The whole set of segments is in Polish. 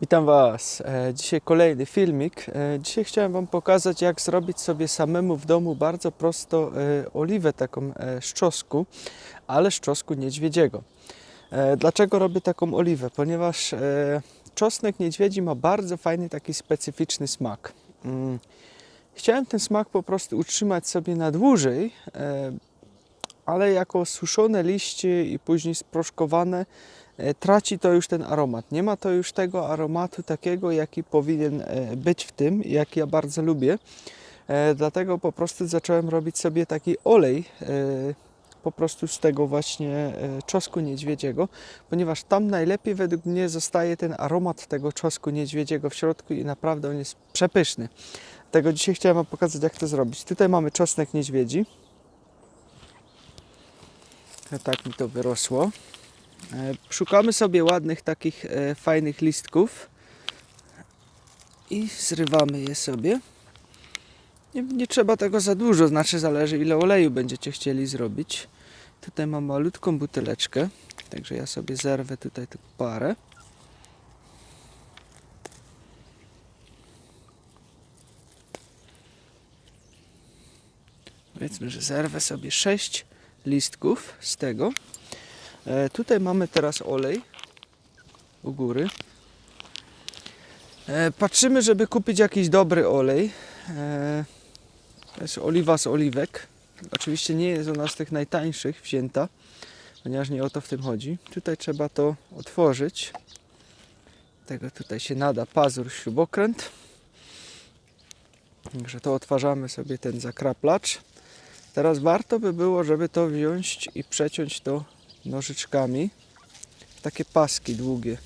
Witam Was. E, Dzisiaj kolejny filmik. E, Dzisiaj chciałem Wam pokazać, jak zrobić sobie samemu w domu bardzo prosto e, oliwę taką z czosnku, ale z czosnku niedźwiedziego. Dlaczego robię taką oliwę? Ponieważ czosnek niedźwiedzi ma bardzo fajny, taki specyficzny smak. Mm. Chciałem ten smak po prostu utrzymać sobie na dłużej, ale jako suszone liście i później sproszkowane traci to już ten aromat. Nie ma to już tego aromatu takiego, jaki powinien e, być w tym, jaki ja bardzo lubię. E, Dlatego po prostu zacząłem robić sobie taki olej e, po prostu z tego właśnie e, czosnku niedźwiedziego, ponieważ tam najlepiej według mnie zostaje ten aromat tego czosnku niedźwiedziego w środku i naprawdę on jest przepyszny. Tego dzisiaj chciałem Wam pokazać, jak to zrobić. Tutaj mamy czosnek niedźwiedzi. Tak mi to wyrosło. E, Szukamy sobie ładnych takich e, fajnych listków i zrywamy je sobie. Nie, nie trzeba tego za dużo, znaczy zależy ile oleju będziecie chcieli zrobić. Tutaj mam malutką buteleczkę, także ja sobie zerwę tutaj tylko parę. Powiedzmy, że zerwę sobie 6 listków z tego. E, tutaj mamy teraz olej u góry. E, patrzymy, żeby kupić jakiś dobry olej. E, to jest oliwa z oliwek. Oczywiście nie jest ona z tych najtańszych wzięta, ponieważ nie o to w tym chodzi. Tutaj trzeba to otworzyć. Tego tutaj się nada pazur, śrubokręt. Także to odtwarzamy sobie ten zakraplacz. Teraz warto by było, żeby to wziąć i przeciąć to nożyczkami. Takie paski długie.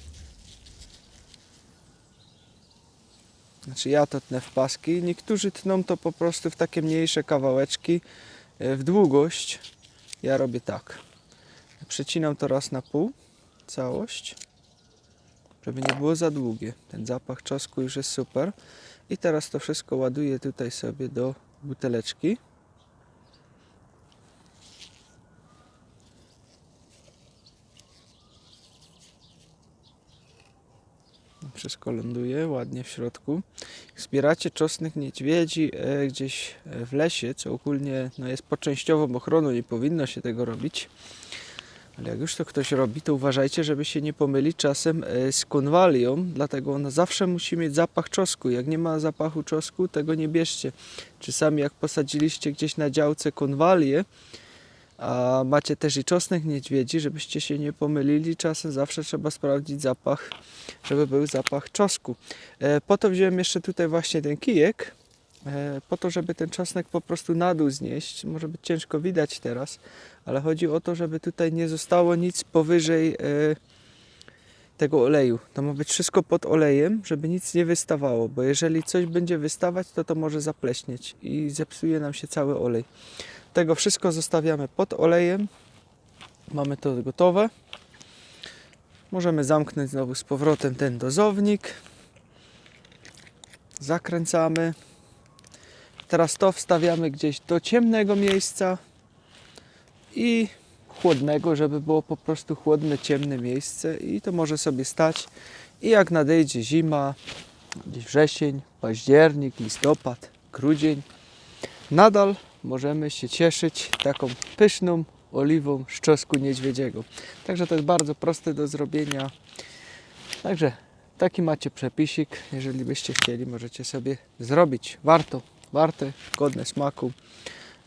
Znaczy ja to tnę w paski. Niektórzy tną to po prostu w takie mniejsze kawałeczki e, w długość. Ja robię tak. Przecinam to raz na pół, całość, żeby nie było za długie. Ten zapach czosnku już jest super. I teraz to wszystko ładuję tutaj sobie do buteleczki. Wszystko ląduje ładnie w środku. Zbieracie czosnek niedźwiedzi e, gdzieś e, w lesie, co ogólnie no, jest pod częściową ochroną, nie powinno się tego robić. Ale jak już to ktoś robi, to uważajcie, żeby się nie pomylić czasem e, z konwalią, dlatego ona zawsze musi mieć zapach czosnku. Jak nie ma zapachu czosnku, tego nie bierzcie. Czasami jak posadziliście gdzieś na działce konwalię, a macie też i czosnek niedźwiedzi, żebyście się nie pomylili, czasem zawsze trzeba sprawdzić zapach, żeby był zapach czosnku. E, po to wziąłem jeszcze tutaj właśnie ten kijek, e, po to, żeby ten czosnek po prostu na dół znieść. Może być ciężko widać teraz, ale chodzi o to, żeby tutaj nie zostało nic powyżej e, tego oleju. To ma być wszystko pod olejem, żeby nic nie wystawało, bo jeżeli coś będzie wystawać, to to może zapleśnieć i zepsuje nam się cały olej. Tego wszystko zostawiamy pod olejem. Mamy to gotowe. Możemy zamknąć znowu z powrotem ten dozownik. Zakręcamy. Teraz to wstawiamy gdzieś do ciemnego miejsca i chłodnego, żeby było po prostu chłodne, ciemne miejsce i to może sobie stać. I jak nadejdzie zima, gdzieś wrzesień, październik, listopad, grudzień, nadal możemy się cieszyć taką pyszną oliwą z czosnku niedźwiedziego. Także to jest bardzo proste do zrobienia. Także taki macie przepisik. Jeżeli byście chcieli, możecie sobie zrobić. Warto, warte, godne smaku.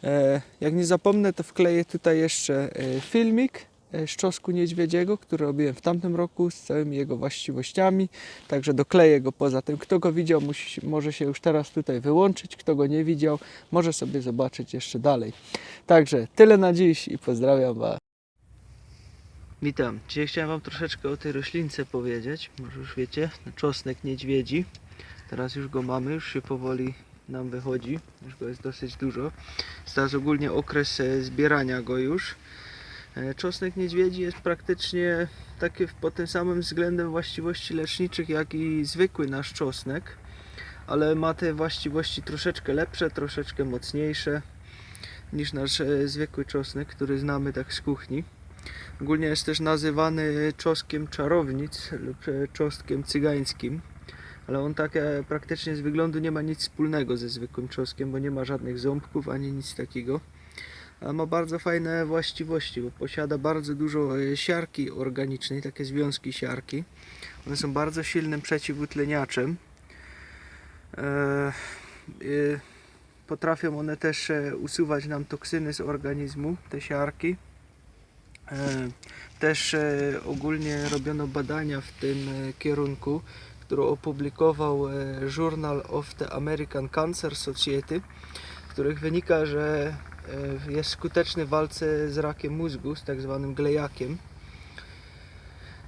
E, Jak nie zapomnę, to wkleję tutaj jeszcze e, filmik e, z czosnku niedźwiedziego, który robiłem w tamtym roku z całymi jego właściwościami. Także dokleję go poza tym. Kto go widział, musi, może się już teraz tutaj wyłączyć. Kto go nie widział, może sobie zobaczyć jeszcze dalej. Także tyle na dziś i pozdrawiam Was. Witam. Dzisiaj chciałem Wam troszeczkę o tej roślince powiedzieć. Może już wiecie, czosnek niedźwiedzi. Teraz już go mamy, już się powoli nam wychodzi. Już go jest dosyć dużo. Teraz ogólnie okres e, zbierania go już. E, Czosnek niedźwiedzi jest praktycznie taki pod tym samym względem właściwości leczniczych jak i zwykły nasz czosnek, ale ma te właściwości troszeczkę lepsze, troszeczkę mocniejsze niż nasz e, zwykły czosnek, który znamy tak z kuchni. Ogólnie jest też nazywany czosnkiem czarownic lub e, czosnkiem cygańskim. Ale on tak e, praktycznie z wyglądu nie ma nic wspólnego ze zwykłym czosnkiem, bo nie ma żadnych ząbków ani nic takiego. Ma bardzo fajne właściwości, bo posiada bardzo dużo e, siarki organicznej, takie związki siarki. One są bardzo silnym przeciwutleniaczem. E, e, potrafią one też usuwać nam toksyny z organizmu, te siarki. Też ogólnie robiono badania w tym kierunku, które opublikował Journal of the American Cancer Society, w których wynika, że jest skuteczny w walce z rakiem mózgu, z tak zwanym glejakiem.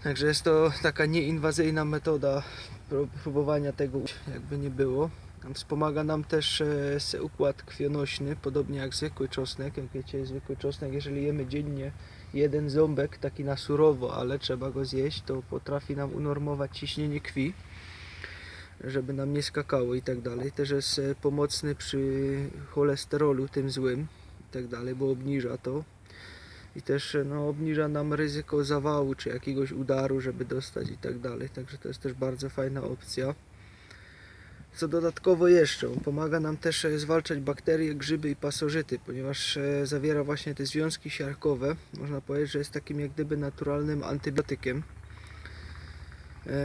Także jest to taka nieinwazyjna metoda pró- próbowania tego, jakby nie było. Wspomaga nam też e, układ krwionośny, podobnie jak zwykły czosnek. Jak wiecie, zwykły czosnek, jeżeli jemy dziennie jeden ząbek, taki na surowo, ale trzeba go zjeść, to potrafi nam unormować ciśnienie krwi, żeby nam nie skakało i tak dalej. Też jest e, pomocny przy cholesterolu, tym złym tak dalej, bo obniża to. I też no, obniża nam ryzyko zawału czy jakiegoś udaru, żeby dostać i tak dalej. Także to jest też bardzo fajna opcja. Co dodatkowo jeszcze, pomaga nam też e, zwalczać bakterie, grzyby i pasożyty, ponieważ e, zawiera właśnie te związki siarkowe. Można powiedzieć, że jest takim jak gdyby naturalnym antybiotykiem,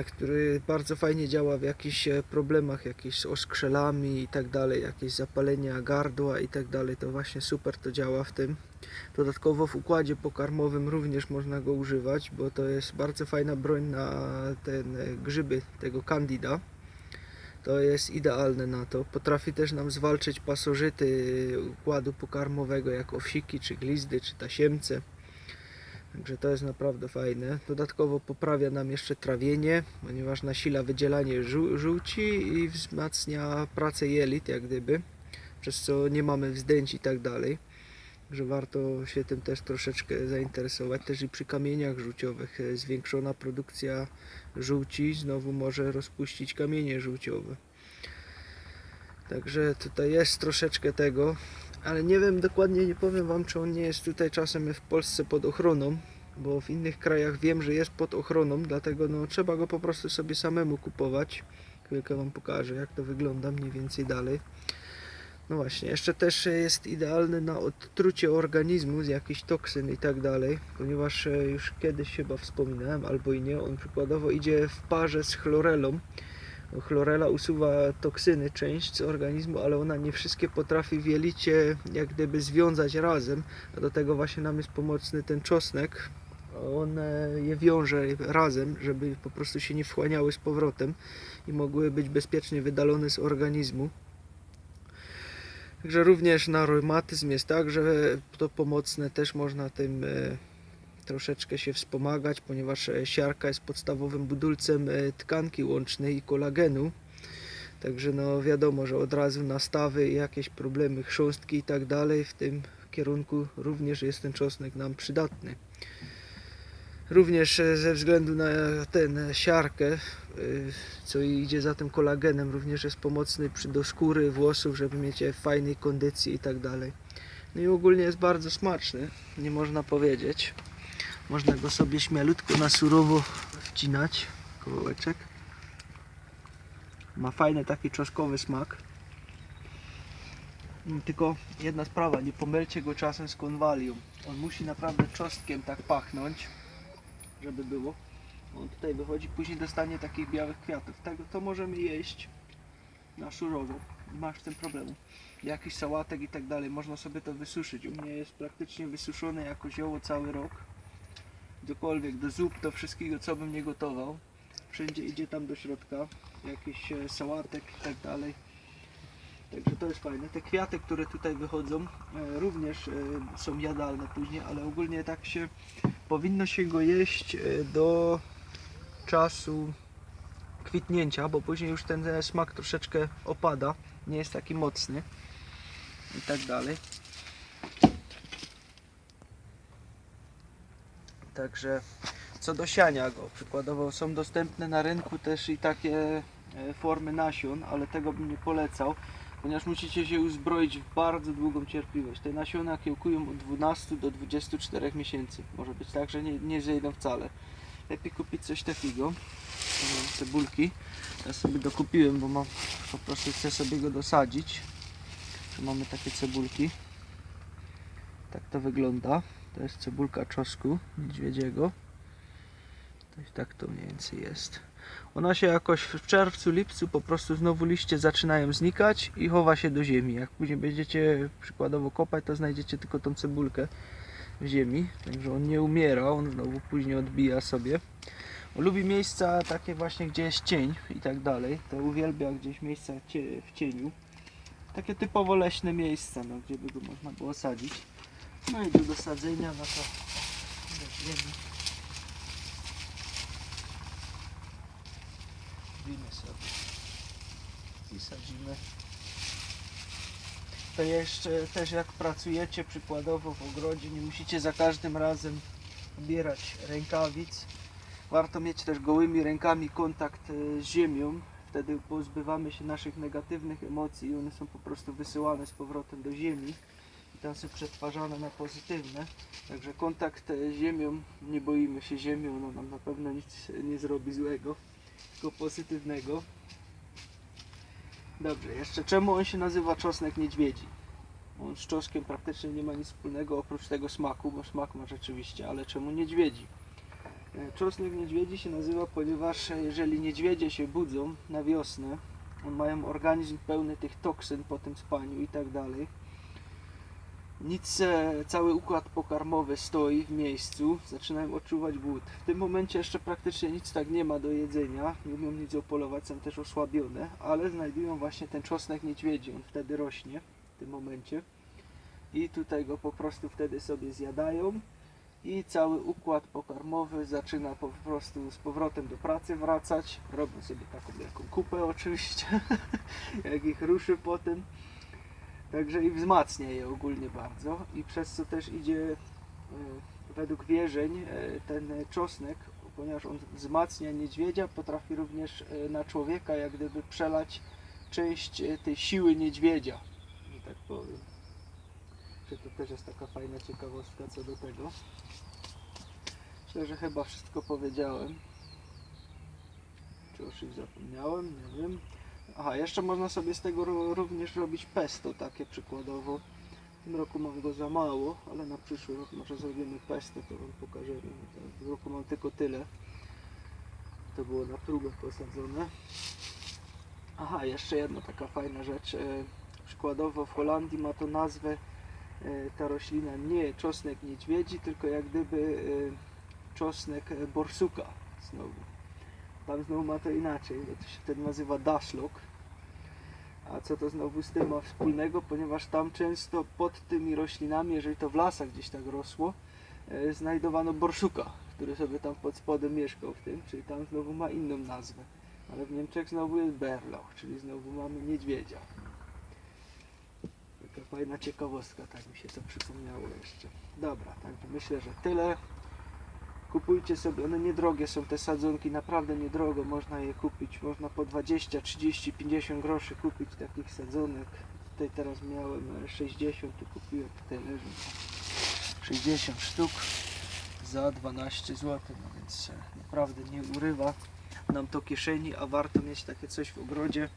który bardzo fajnie działa w jakichś e, problemach, jakieś z oskrzelami i tak dalej, jakieś zapalenia gardła i tak dalej. To właśnie super to działa w tym. Dodatkowo w układzie pokarmowym również można go używać, bo to jest bardzo fajna broń na ten e, grzyby tego candida. To jest idealne na to. Potrafi też nam zwalczyć pasożyty układu pokarmowego, jak owsiki, czy glizdy, czy tasiemce. Także to jest naprawdę fajne. Dodatkowo poprawia nam jeszcze trawienie, ponieważ nasila wydzielanie żół- żółci i wzmacnia pracę jelit, jak gdyby, przez co nie mamy wzdęć i tak dalej. Że warto się tym też troszeczkę zainteresować. Też i przy kamieniach żółciowych e, zwiększona produkcja żółci znowu może rozpuścić kamienie żółciowe. Także tutaj jest troszeczkę tego, ale nie wiem dokładnie, nie powiem Wam, czy on nie jest tutaj czasem w Polsce pod ochroną, bo w innych krajach wiem, że jest pod ochroną, dlatego no, trzeba go po prostu sobie samemu kupować. Chwilkę Wam pokażę, jak to wygląda mniej więcej dalej. No właśnie, jeszcze też jest idealny na odtrucie organizmu z jakichś toksyn i tak dalej, ponieważ e, już kiedyś chyba wspominałem, albo i nie, on przykładowo idzie w parze z chlorelą. Chlorela usuwa toksyny, część z organizmu, ale ona nie wszystkie potrafi w jelicie jak gdyby związać razem, a do tego właśnie nam jest pomocny ten czosnek. On je wiąże razem, żeby po prostu się nie wchłaniały z powrotem i mogły być bezpiecznie wydalone z organizmu. Także również na reumatyzm jest tak, że to pomocne też można tym e, troszeczkę się wspomagać, ponieważ e, siarka jest podstawowym budulcem e, tkanki łącznej i kolagenu. Także no wiadomo, że od razu nastawy jakieś problemy chrząstki i tak dalej w tym kierunku również jest ten czosnek nam przydatny. Również e, ze względu na ten siarkę, co idzie za tym kolagenem, również jest pomocny przy do skóry, włosów, żeby mieć je w fajnej kondycji i tak dalej. No i ogólnie jest bardzo smaczny, nie można powiedzieć. Można go sobie śmielutko na surowo wcinać, kawałeczek. Ma fajny taki czosnkowy smak. Mm, Tylko jedna sprawa, nie pomylcie go czasem z konwalią. On musi naprawdę czosnkiem tak pachnąć, żeby było. On tutaj wychodzi, później dostanie takich białych kwiatów. Tego to możemy jeść na surowo. Masz z tym problemu. Jakiś sałatek i tak dalej, można sobie to wysuszyć. U mnie jest praktycznie wysuszone jako zioło cały rok. Gdziekolwiek, do zup, do wszystkiego co bym nie gotował. Wszędzie idzie tam do środka. Jakiś e, sałatek i tak dalej. Także to jest fajne. Te kwiaty, które tutaj wychodzą, e, również e, są jadalne później, ale ogólnie tak się powinno się go jeść do czasu kwitnięcia, bo później już ten smak troszeczkę opada, nie jest taki mocny i tak dalej. Także co do siania go, przykładowo są dostępne na rynku też i takie e, formy nasion, ale tego bym nie polecał, ponieważ musicie się uzbroić w bardzo długą cierpliwość. Te nasiona kiełkują od 12 do 24 miesięcy. Może być tak, że nie, nie zejdą wcale. Lepiej kupić coś takiego. Mam cebulki. Ja sobie dokupiłem, bo mam po prostu chcę sobie go dosadzić. Tu mamy takie cebulki. Tak to wygląda. To jest cebulka czosku niedźwiedziego. To tak to mniej więcej jest. Ona się jakoś w czerwcu, lipcu po prostu znowu liście zaczynają znikać i chowa się do ziemi. Jak później będziecie przykładowo kopać, to znajdziecie tylko tą cebulkę w ziemi. Także on nie umiera, on znowu później odbija sobie. On lubi miejsca takie właśnie, gdzie jest cień i tak dalej. To uwielbia gdzieś miejsca w cieniu. Takie typowo leśne miejsca, no, gdzie by go można było sadzić. No i do dosadzenia, no to weźmiemy. Wbijmy sobie i sadzimy. To jeszcze też jak pracujecie przykładowo w ogrodzie, nie musicie za każdym razem ubierać rękawic. Warto mieć też gołymi rękami kontakt e, z ziemią. Wtedy pozbywamy się naszych negatywnych emocji i one są po prostu wysyłane z powrotem do ziemi są przetwarzane na pozytywne. Także kontakt e, z ziemią, nie boimy się ziemią, ona nam na pewno nic nie zrobi złego, tylko pozytywnego. Dobrze, jeszcze czemu on się nazywa czosnek niedźwiedzi? On z czosnkiem praktycznie nie ma nic wspólnego oprócz tego smaku, bo smak ma rzeczywiście, ale czemu niedźwiedzi? E, Czosnek niedźwiedzi się nazywa, ponieważ jeżeli niedźwiedzie się budzą na wiosnę, mają organizm pełny tych toksyn po tym spaniu i tak dalej. Nic, cały układ pokarmowy stoi w miejscu, zaczynają odczuwać głód. W tym momencie jeszcze praktycznie nic tak nie ma do jedzenia, nie umieją nic opolować, są też osłabione, ale znajdują właśnie ten czosnek niedźwiedzi, on wtedy rośnie w tym momencie i tutaj go po prostu wtedy sobie zjadają i cały układ pokarmowy zaczyna po prostu z powrotem do pracy wracać. Robią sobie taką wielką kupę oczywiście, jak ich ruszy potem. Także i wzmacnia je ogólnie bardzo i przez co też idzie e, według wierzeń e, ten czosnek, ponieważ on wzmacnia niedźwiedzia, potrafi również e, na człowieka jak gdyby przelać część tej siły niedźwiedzia, że tak powiem. Czy to też jest taka fajna ciekawostka co do tego. Myślę, że chyba wszystko powiedziałem. Czy o czymś zapomniałem? Nie wiem. Aha, jeszcze można sobie z tego ró- również robić pesto takie przykładowo. W tym roku mam go za mało, ale na przyszły rok może zrobimy pesto, to wam to W tym roku mam tylko tyle. To było na próbę posadzone. Aha, jeszcze jedna taka fajna rzecz. E, Przykładowo w Holandii ma to nazwę e, ta roślina nie czosnek niedźwiedzi, tylko jak gdyby e, czosnek borsuka znowu. Tam znowu ma to inaczej, bo to się wtedy nazywa dashlock. A co to znowu z tym ma wspólnego? Ponieważ tam często pod tymi roślinami, jeżeli to w lasach gdzieś tak rosło, e, znajdowano borsuka, który sobie tam pod spodem mieszkał w tym, czyli tam znowu ma inną nazwę. Ale w Niemczech znowu jest berlauch, czyli znowu mamy niedźwiedzia. Taka fajna ciekawostka, tak mi się to przypomniało jeszcze. Dobra, także myślę, że tyle. Kupujcie sobie, one niedrogie są te sadzonki, naprawdę niedrogo można je kupić. Można po 20, 30, 50 groszy kupić takich sadzonek. Tutaj teraz miałem e, 60, tu kupiłem, tutaj leży 60 sztuk za 12 zł, no więc e, naprawdę nie urywa nam to kieszeni, a warto mieć takie coś w ogrodzie.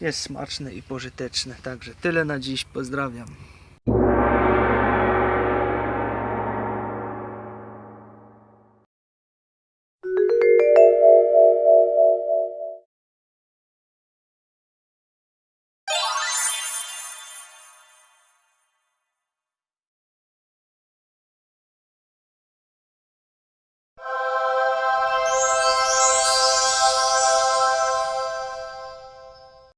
Jest smaczne i pożyteczne. Także tyle na dziś, pozdrawiam.